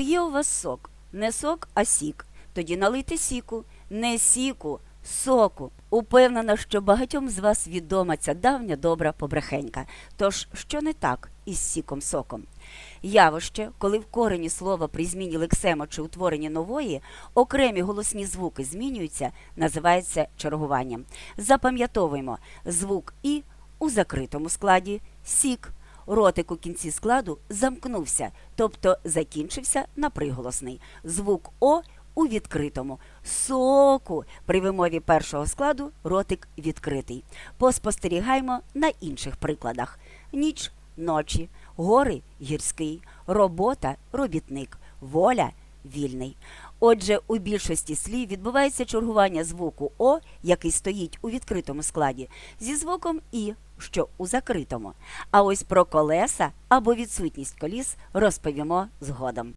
Чи є у вас сок? Не сок, а сік. Тоді налийте сіку, не сіку, соку. Упевнена, що багатьом з вас відома ця давня добра побрехенька. Тож, що не так із сіком соком? Явище, коли в корені слова при зміні лексема чи утворенні нової окремі голосні звуки змінюються, називається чергуванням. Запам'ятовуємо звук і у закритому складі сік. Ротик у кінці складу замкнувся, тобто закінчився на приголосний. Звук О у відкритому. Соку при вимові першого складу ротик відкритий. Поспостерігаймо на інших прикладах: ніч ночі, гори гірський, робота робітник, воля вільний. Отже, у більшості слів відбувається чергування звуку О, який стоїть у відкритому складі, зі звуком І, що у закритому. А ось про колеса або відсутність коліс розповімо згодом.